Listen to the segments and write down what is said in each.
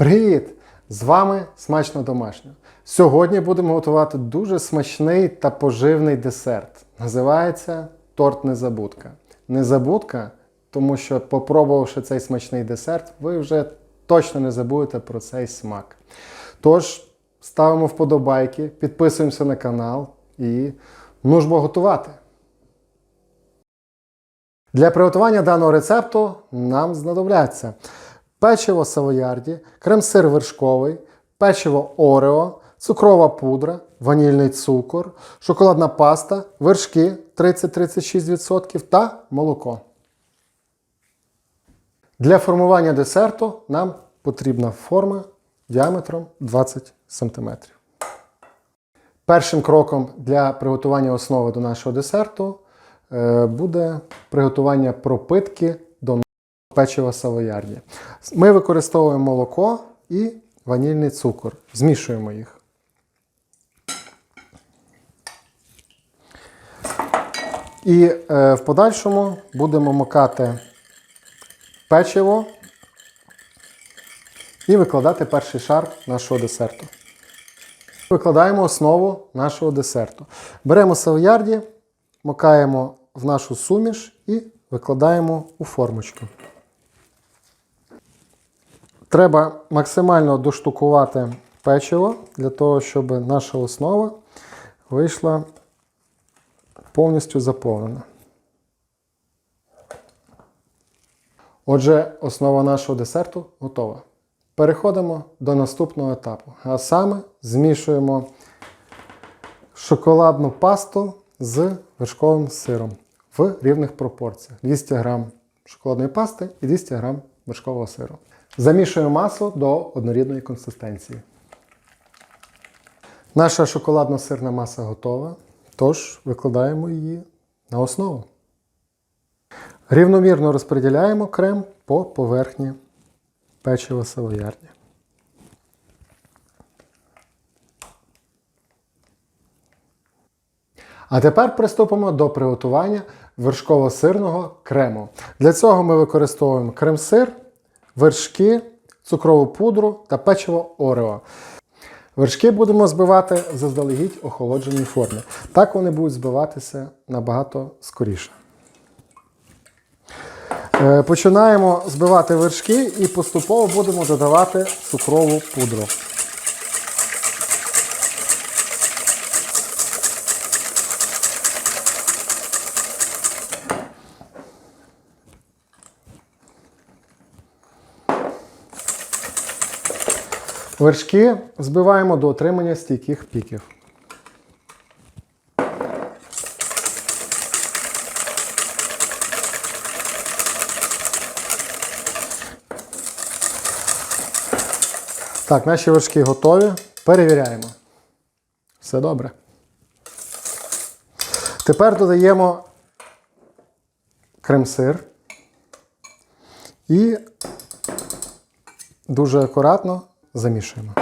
Привіт! З вами смачно домашньо. Сьогодні будемо готувати дуже смачний та поживний десерт. Називається торт Незабудка. Незабудка, тому що, попробувавши цей смачний десерт, ви вже точно не забудете про цей смак. Тож, ставимо вподобайки, підписуємося на канал і ну ж готувати. Для приготування даного рецепту нам знадобляться печиво савоярді, крем-сир вершковий, печиво Орео, цукрова пудра, ванільний цукор, шоколадна паста, вершки 30-36% та молоко. Для формування десерту нам потрібна форма діаметром 20 см. Першим кроком для приготування основи до нашого десерту е, буде приготування пропитки печива савоярді. Ми використовуємо молоко і ванільний цукор. Змішуємо їх. І е, в подальшому будемо макати печиво і викладати перший шар нашого десерту. Викладаємо основу нашого десерту. Беремо савоярді, макаємо в нашу суміш і викладаємо у формочку. Треба максимально доштукувати печиво для того, щоб наша основа вийшла повністю заповнена. Отже, основа нашого десерту готова. Переходимо до наступного етапу. А саме змішуємо шоколадну пасту з вершковим сиром в рівних пропорціях. 200 г шоколадної пасти і 200 г вершкового сиру. Замішуємо масло до однорідної консистенції. Наша шоколадно-сирна маса готова, тож викладаємо її на основу. Рівномірно розподіляємо крем по поверхні печива савоярді. А тепер приступимо до приготування вершково-сирного крему. Для цього ми використовуємо крем-сир, вершки, цукрову пудру та печиво Орео. Вершки будемо збивати в заздалегідь охолодженій формі. Так вони будуть збиватися набагато скоріше. Е, Починаємо збивати вершки і поступово будемо додавати цукрову пудру. Вершки збиваємо до отримання стійких піків. Так, наші вершки готові. Перевіряємо. Все добре. Тепер додаємо крем-сир і дуже акуратно замішуємо.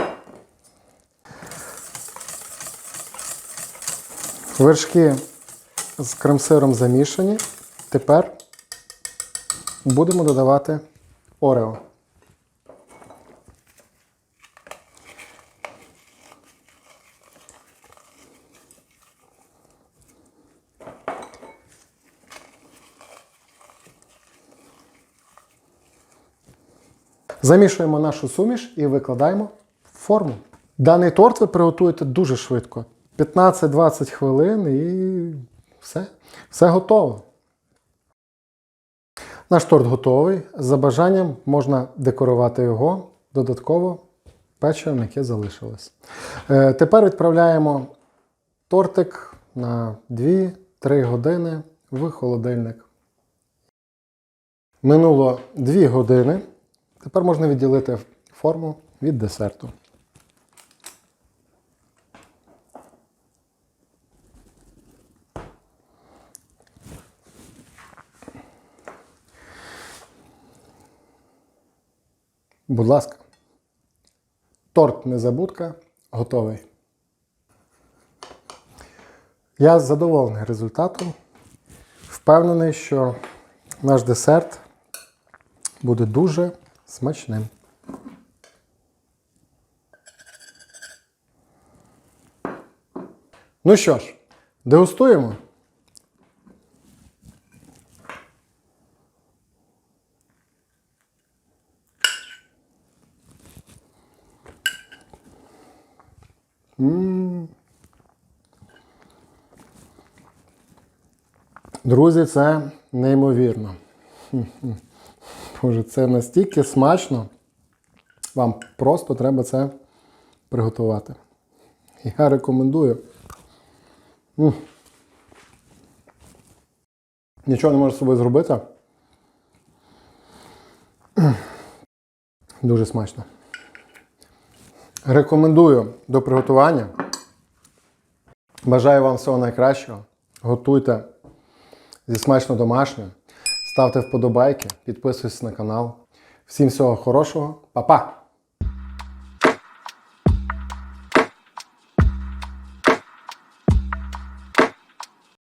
Вершки з крем-сиром замішані. Тепер будемо додавати орео. Замішуємо нашу суміш і викладаємо в форму. Даний торт ви приготуєте дуже швидко. 15-20 хвилин і все. Все готово. Наш торт готовий. За бажанням можна декорувати його додатково печивом, яке залишилось. Е, Тепер відправляємо тортик на 2-3 години в холодильник. Минуло 2 години. Тепер можна відділити форму від десерту. Будь ласка, торт незабудка готовий. Я задоволений результатом. Впевнений, що наш десерт буде дуже Смачним. Ну що ж, дегустуємо. М -м. Друзі, це неймовірно. Боже, це настільки смачно. Вам просто треба це приготувати. Я рекомендую. Нічого не можу з собою зробити. Дуже смачно. Рекомендую до приготування. Бажаю вам всього найкращого. Готуйте зі смачно домашнього. Ставте вподобайки, підписуйтесь на канал. Всім всього хорошого, Па-па!